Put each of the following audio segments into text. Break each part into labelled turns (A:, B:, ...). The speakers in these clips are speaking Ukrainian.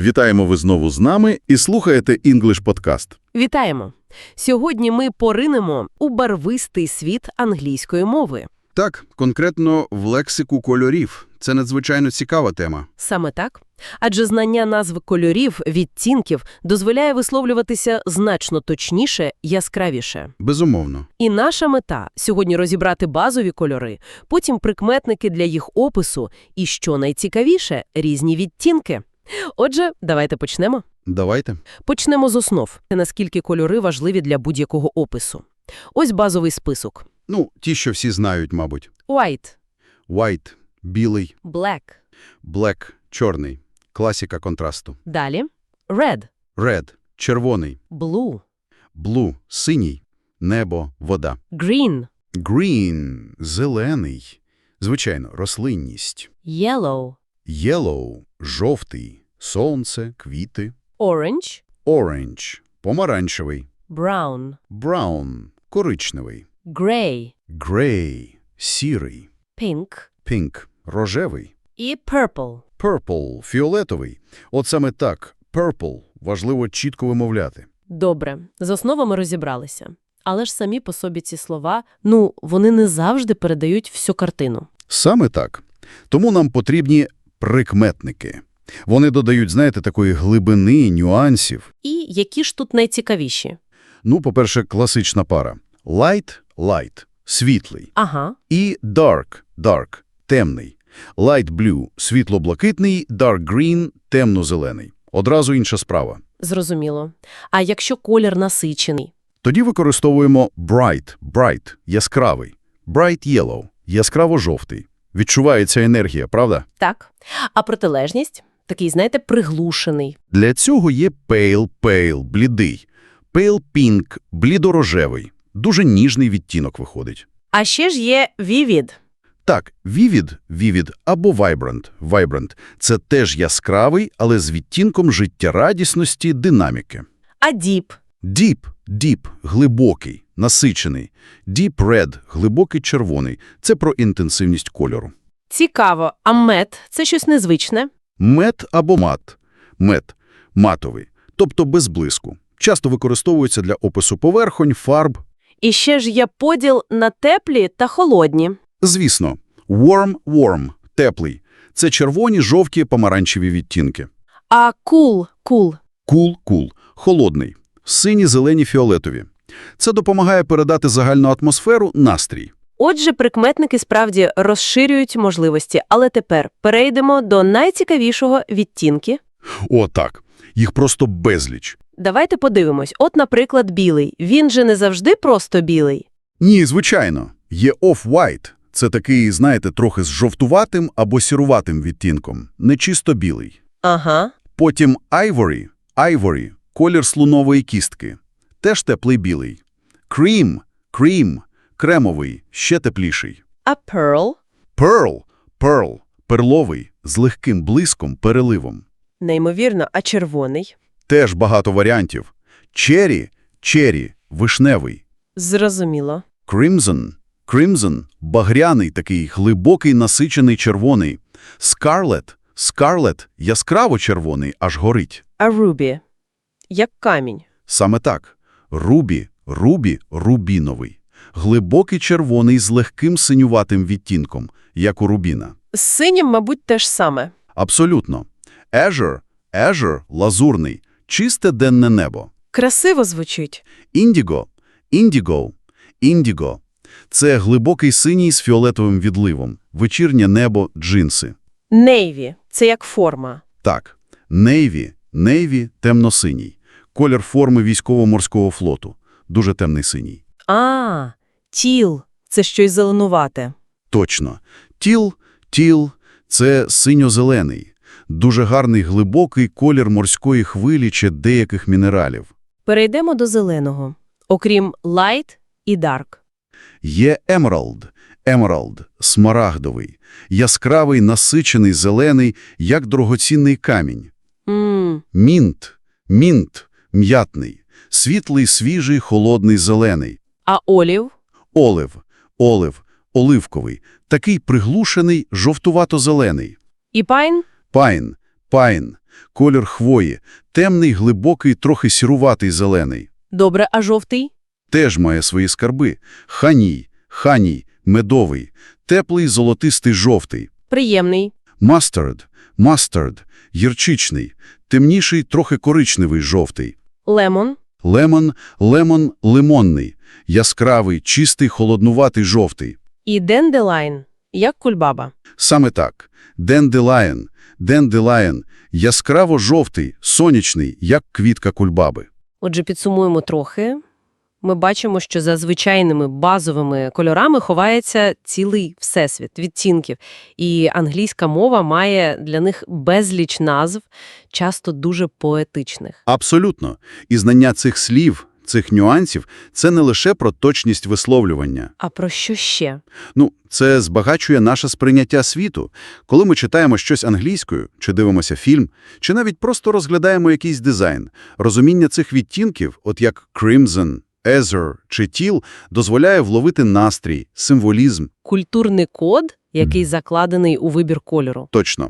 A: Вітаємо ви знову з нами і слухаєте English Podcast.
B: Вітаємо! Сьогодні ми поринемо у барвистий світ англійської мови.
C: Так, конкретно в лексику кольорів. Це надзвичайно цікава тема.
B: Саме так. Адже знання назв кольорів, відтінків дозволяє висловлюватися значно точніше, яскравіше.
C: Безумовно.
B: І наша мета – сьогодні розібрати базові кольори, потім прикметники для їх опису і, що найцікавіше, різні відтінки. Отже, давайте почнемо.
C: Давайте.
B: Почнемо з основ, наскільки кольори важливі для будь-якого опису. Ось базовий список.
C: Ну, ті, що всі знають, мабуть.
B: White,
C: White – білий,
B: black.
C: black – чорний. Класіка контрасту.
B: Далі red,
C: Red – червоний.
B: blue,
C: Blue – синій. Небо – вода.
B: green,
C: Green – зелений. Звичайно, рослинність.
B: yellow,
C: Yellow – жовтий. Сонце, квіти.
B: orange,
C: Orange – помаранчевий.
B: brown,
C: Brown – коричневий.
B: gray,
C: Gray – сірий.
B: pink
C: Pink – рожевий.
B: і purple.
C: Purple – фіолетовий. От саме так, purple важливо чітко вимовляти.
B: Добре, з основами розібралися. Але ж самі по собі ці слова, ну, вони не завжди передають всю картину.
C: Саме так. Тому нам потрібні прикметники. Вони додають, знаєте, такої глибини, нюансів.
B: І які ж тут найцікавіші?
C: Ну, по-перше, класична пара. Light – light – світлий.
B: Ага,
C: І dark – dark – темний. Light blue – світло-блакитний, dark green – темно-зелений. Одразу інша справа.
B: зрозуміло. А якщо колір насичений?
C: Тоді використовуємо bright, bright – яскравий, bright yellow – яскраво-жовтий. Відчувається енергія, правда?
B: Так. А протилежність? Такий, знаєте, приглушений.
C: Для цього є pale, pale – блідий, pale pink – блідорожевий. Дуже ніжний відтінок виходить.
B: А ще ж є vivid.
C: Так, vivid, vivid або vibrant, vibrant – це теж яскравий, але з відтінком життєрадісності, динаміки.
B: А deep?
C: Deep – deep – глибокий, насичений. Deep red – глибокий червоний. Це про інтенсивність кольору.
B: Цікаво. А мед – це щось незвичне?
C: Мет або мат. Мет – матовий, тобто без блиску. Часто використовується для опису поверхонь, фарб.
B: І ще ж є поділ на теплі та холодні.
C: Звісно, warm – warm – теплий. Це червоні, жовті, помаранчеві відтінки.
B: А cool – cool.
C: Cool – cool – холодний. Сині, зелені, фіолетові. Це допомагає передати загальну атмосферу, настрій.
B: Отже, прикметники справді розширюють можливості, але тепер перейдемо до найцікавішого відтінки.
C: О, так. Їх просто безліч.
B: Давайте подивимось. От, наприклад, білий. Він же не завжди просто білий.
C: Ні, звичайно. Є off-white. Це такий, знаєте, трохи з жовтуватим або сіруватим відтінком. Не чисто білий.
B: Ага.
C: Потім ivory. Ivory – колір слонової кістки. Теж теплий білий. Cream. Cream – кремовий, ще тепліший.
B: А pearl?
C: Pearl. Pearl – перловий, з легким блиском, переливом.
B: Неймовірно, а червоний?
C: Теж багато варіантів. Cherry. Cherry – вишневий.
B: Зрозуміло.
C: Crimson. Crimson – багряний, такий глибокий, насичений червоний. Scarlet. Scarlet – яскраво червоний, аж горить.
B: А ruby? Як камінь.
C: Саме так. Рубі. Рубі – рубіновий. Глибокий червоний з легким синюватим відтінком, як у рубіна.
B: З синім, мабуть, те ж саме.
C: Абсолютно. Azure. Azure – лазурний. Чисте денне небо.
B: Красиво звучить.
C: Індіго. Індіго. Індіго. Це глибокий синій з фіолетовим відливом. Вечірнє небо, джинси.
B: Navy – це як форма.
C: Так. Нейві. Нейві – темно-синій. Колір форми військово-морського флоту. Дуже темний синій.
B: А, тіл – це щось зеленувате.
C: Точно. Тіл, тіл – це синьо-зелений. Дуже гарний глибокий колір морської хвилі чи деяких мінералів.
B: Перейдемо до зеленого. Окрім light і dark.
C: Є емералд. Емералд – смарагдовий. Яскравий, насичений, зелений, як дорогоцінний камінь. Мінт. Мінт – м'ятний. Світлий, свіжий, холодний, зелений.
B: а олів?
C: Олив. Олив – оливковий. Такий приглушений, жовтувато-зелений.
B: І пайн?
C: Пайн. Пайн колір хвої, темний, глибокий, трохи сіруватий зелений.
B: Добре, а жовтий?
C: Теж має свої скарби. Ханій, ханій, медовий, теплий, золотистий, жовтий.
B: Приємний.
C: Мастард, мастард, гірчичний, темніший, трохи коричневий, жовтий.
B: Лемон.
C: Лемон, лемон, лимонний, яскравий, чистий, холоднуватий, жовтий.
B: І денделайн. Як кульбаба.
C: Саме так. Денделайн, денделайн, яскраво-жовтий, сонячний, як квітка кульбаби.
B: Отже, підсумуємо трохи. Ми бачимо, що за звичайними базовими кольорами ховається цілий всесвіт відтінків, і англійська мова має для них безліч назв, часто дуже поетичних.
C: Абсолютно. І знання цих слів, цих нюансів – це не лише про точність висловлювання.
B: А про що ще?
C: Ну, це збагачує наше сприйняття світу. Коли ми читаємо щось англійською, чи дивимося фільм, чи навіть просто розглядаємо якийсь дизайн, розуміння цих відтінків, от як crimson, azure чи teal, дозволяє вловити настрій, символізм.
B: Культурний код, який закладений у вибір кольору.
C: Точно.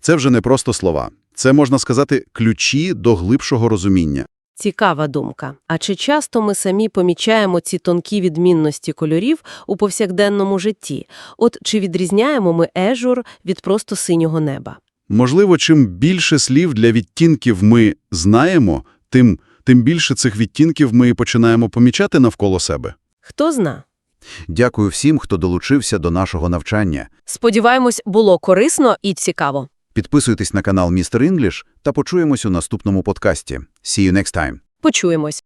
C: Це вже не просто слова. Це, можна сказати, ключі до глибшого розуміння.
B: Цікава думка. А чи часто ми самі помічаємо ці тонкі відмінності кольорів у повсякденному житті? От чи відрізняємо ми ежур від просто синього неба?
C: Можливо, чим більше слів для відтінків ми знаємо, тим, тим більше цих відтінків ми починаємо помічати навколо себе.
B: Хто зна?
C: Дякую всім, хто долучився до нашого навчання.
B: Сподіваємось, було корисно і цікаво.
C: Підписуйтесь на канал Містер Інгліш та почуємось у наступному подкасті. See you next time.
B: Почуємось.